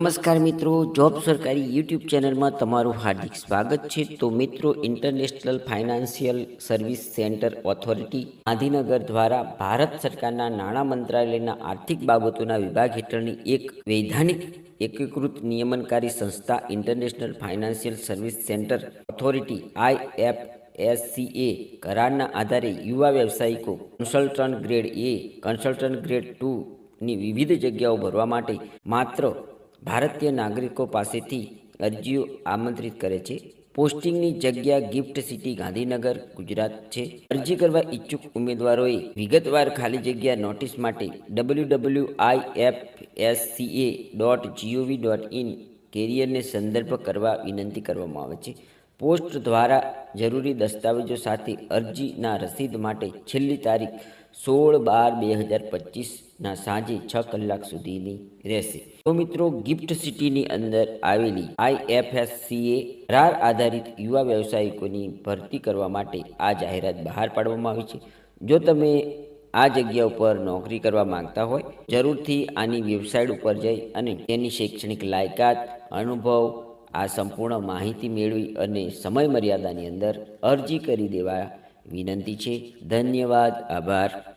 નમસ્કાર મિત્રો, જોબ સરકારી યુટ્યુબ ચેનલમાં તમારું હાર્દિક સ્વાગત છે. તો મિત્રો international financial service centre authority Gandhinagar દ્વારા ભારત સરકારના નાણાં મંત્રાલયના આર્થિક બાબતોના વિભાગ હેઠળની એક વૈધાનિક એકીકૃત નિયમનકારી સંસ્થા international financial service centre authority I F SCA કરારના આધારે યુવા વ્યવસાયિકો consultant grade A consultant grade two ની વિવિધ જગ્યાઓ ભરવા માટે માત્ર ભારતીય નાગરિકો પાસેથી અરજીઓ આમંત્રિત કરે છે. પોસ્ટિંગની જગ્યા ગિફ્ટ સિટી ગાંધીનગર, ગુજરાત છે. અરજી કરવા ઈચ્છુક ઉમેદવારોએ વિગતવાર ખાલી જગ્યા નોટિસ માટે W W I F S C A dot gov dot in કેરિયરને સંદર્ભ કરવા વિનંતી કરવામાં આવે છે. પોસ્ટ દ્વારા જરૂરી દસ્તાવેજો સાથે અરજીના રસીદ માટે છેલ્લી તારીખ સોળ બાર બે હજાર પચીસના સાંજે છ કલાક સુધીની રહેશે. તો મિત્રો, ગિફ્ટ સિટીની અંદર આવેલી આઈએફએસસીએ કરાર આધારિત યુવા વ્યવસાયિકોની ભરતી કરવા માટે આ જાહેરાત બહાર પાડવામાં આવી છે. જો તમે આ જગ્યા ઉપર નોકરી કરવા માંગતા હોય, જરૂરથી આની વેબસાઇટ ઉપર જઈ અને તેની શૈક્ષણિક લાયકાત, અનુભવ આ સંપૂર્ણ માહિતી મેળવી અને સમય મર્યાદાની અંદર અરજી કરી દેવા વિનંતી છે. ધન્યવાદ. આભાર.